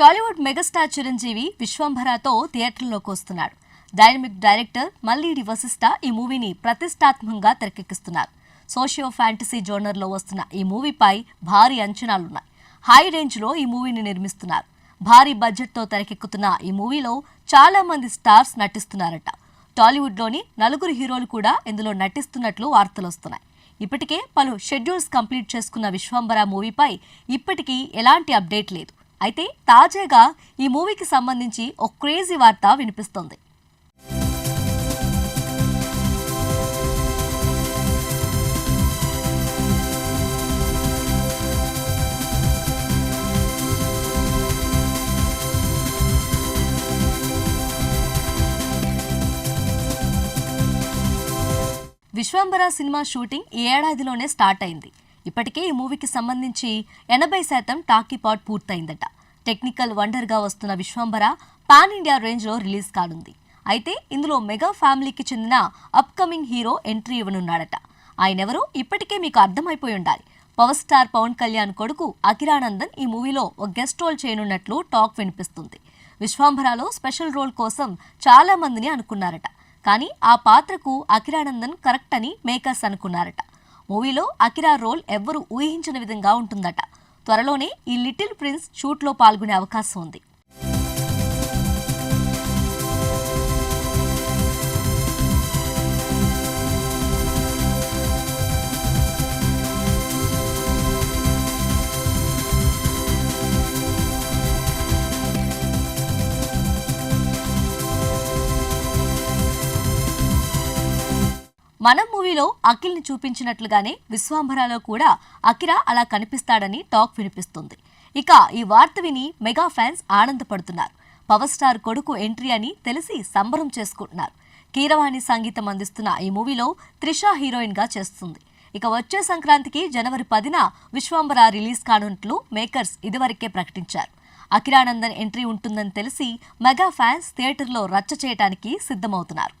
Tollywood megastar Chiranjeevi విశ్వంభరతో థియేటర్లోకి వస్తున్నాడు dynamic director మల్లీడి Vasishta ఈ మూవీని ప్రతిష్టాత్మకంగా తెరకెక్కిస్తున్నారు. సోషియో ఫ్యాంటసీ జోనర్లో వస్తున్న ఈ మూవీపై భారీ అంచనాలున్నాయి. హై రేంజ్లో ఈ మూవీని నిర్మిస్తున్నారు. భారీ బడ్జెట్తో తెరకెక్కుతున్న ఈ మూవీలో చాలా మంది స్టార్స్ నటిస్తున్నారట. టాలీవుడ్లోని నలుగురు హీరోలు కూడా ఇందులో నటిస్తున్నట్లు వార్తలు వస్తున్నాయి. ఇప్పటికే పలు షెడ్యూల్స్ కంప్లీట్ చేసుకున్న విశ్వంబర మూవీపై ఇప్పటికీ ఎలాంటి అప్డేట్ లేదు. అయితే తాజాగా ఈ మూవీకి సంబంధించి ఒక క్రేజీ వార్త వినిపిస్తోంది. విశ్వంబర సినిమా షూటింగ్ ఈ ఏడాదిలోనే స్టార్ట్ అయింది. ఇప్పటికే ఈ మూవీకి సంబంధించి ఎనభై శాతం టాకీ పాట్ పూర్తయిందట. టెక్నికల్ వండర్గా వస్తున్న విశ్వంబర పాన్ ఇండియా రేంజ్లో రిలీజ్ కానుంది. అయితే ఇందులో మెగా ఫ్యామిలీకి చెందిన అప్కమింగ్ హీరో ఎంట్రీ ఇవ్వనున్నాడట. ఆయనెవరో ఇప్పటికే మీకు అర్థమైపోయి ఉండాలి. పవర్ స్టార్ పవన్ కళ్యాణ్ కొడుకు అకిరానందన్ ఈ మూవీలో ఒక గెస్ట్ రోల్ చేయనున్నట్లు టాక్ వినిపిస్తుంది. విశ్వాంబరాలో స్పెషల్ రోల్ కోసం చాలా మందిని అనుకున్నారట. కానీ ఆ పాత్రకు అకిరానందన్ కరెక్ట్ అని మేకర్స్ అనుకున్నారట. మూవీలో అకిరా రోల్ ఎవ్వరూ ఊహించిన విధంగా ఉంటుందట. త్వరలోనే ఈ లిటిల్ ప్రిన్స్ షూట్లో పాల్గొనే అవకాశం ఉంది. మనం మూవీలో అఖిల్ని చూపించినట్లుగానే విశ్వాంబరాలో కూడా అఖిర అలా కనిపిస్తాడని టాక్ వినిపిస్తుంది. ఇక ఈ వార్త విని మెగా ఫ్యాన్స్ ఆనందపడుతున్నారు. పవర్ స్టార్ కొడుకు ఎంట్రీ అని తెలిసి సంబరం చేసుకుంటున్నారు. కీరవాణి సంగీతం అందిస్తున్న ఈ మూవీలో త్రిష హీరోయిన్గా చేస్తుంది. ఇక వచ్చే సంక్రాంతికి జనవరి పదిన విశ్వాంబర రిలీజ్ కానున్నట్లు మేకర్స్ ఇదివరకే ప్రకటించారు. అఖిరానందన్ ఎంట్రీ ఉంటుందని తెలిసి మెగా ఫ్యాన్స్ థియేటర్లో రచ్చ చేయడానికి సిద్ధమవుతున్నారు.